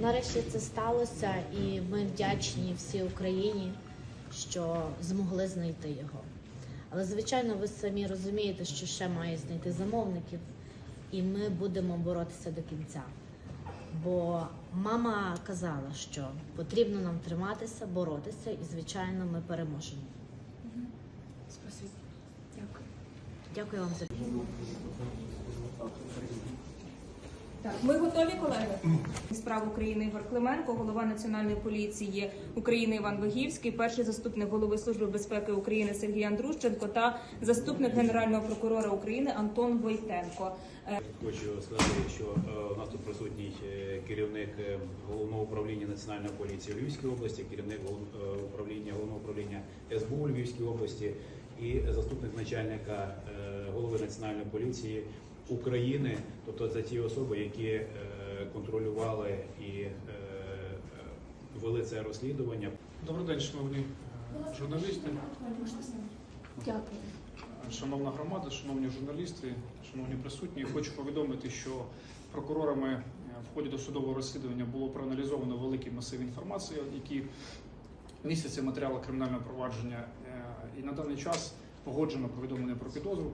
Нарешті це сталося, і ми вдячні всій Україні, що змогли знайти його. Але звичайно, ви самі розумієте, що ще має знайти замовників, і ми будемо боротися до кінця. Бо мама казала, що потрібно нам триматися, боротися, і звичайно, ми переможемо. Спасибо. Дякую. Дякую вам за Так, ми готові, колеги? Справ України Ігор Клименко, голова Національної поліції України Іван Вигівський, перший заступник голови Служби безпеки України Сергій Андрущенко та заступник генерального прокурора України Антон Войтенко. Е, Хочу сказати, що е, у нас тут присутній е, керівник головного управління національної поліції у Львівській області, керівник управління головного управління СБУ Львівській області і заступник начальника голови національної поліції України. Тобто це ті особи, які е, контролювали і е, е, вели це розслідування. Добрий день, шановні журналісти, Дякую. шановна громада, шановні журналісти, шановні присутні. Хочу повідомити, що прокурорами в ході досудового розслідування було проаналізовано великий масив інформації, які містяться в матеріалах кримінального провадження. І на даний час погоджено повідомлення про підозру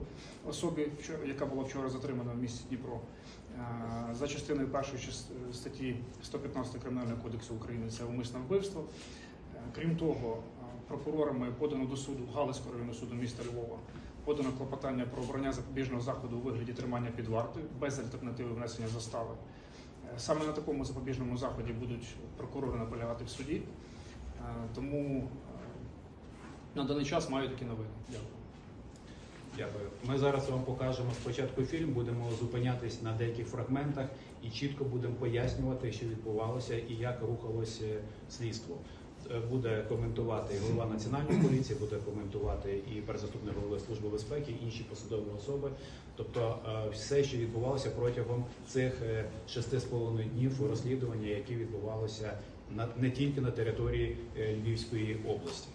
особі, яка була вчора затримана в місті Дніпро. Е, За частиною першої статті 115 Кримінального кодексу України це умисне вбивство. Е, Крім того, е, прокурорами подано до суду Галицького районного суду міста Львова подано клопотання про обрання запобіжного заходу у вигляді тримання під вартою без альтернативи внесення застави. Саме на такому запобіжному заході будуть прокурори наполягати в суді. Тому на даний час маю такі новини. Дякую. Дякую. Ми зараз вам покажемо спочатку фільм, будемо зупинятись на деяких фрагментах і чітко будемо пояснювати, що відбувалося і як рухалося слідство. Е, Буде коментувати голова національної поліції, буде коментувати і перезаступник голови служби безпеки, інші посадові особи. Тобто е, все, що відбувалося протягом цих е, шести з половиною днів розслідування, які відбувалося не тільки на території е, Львівської області.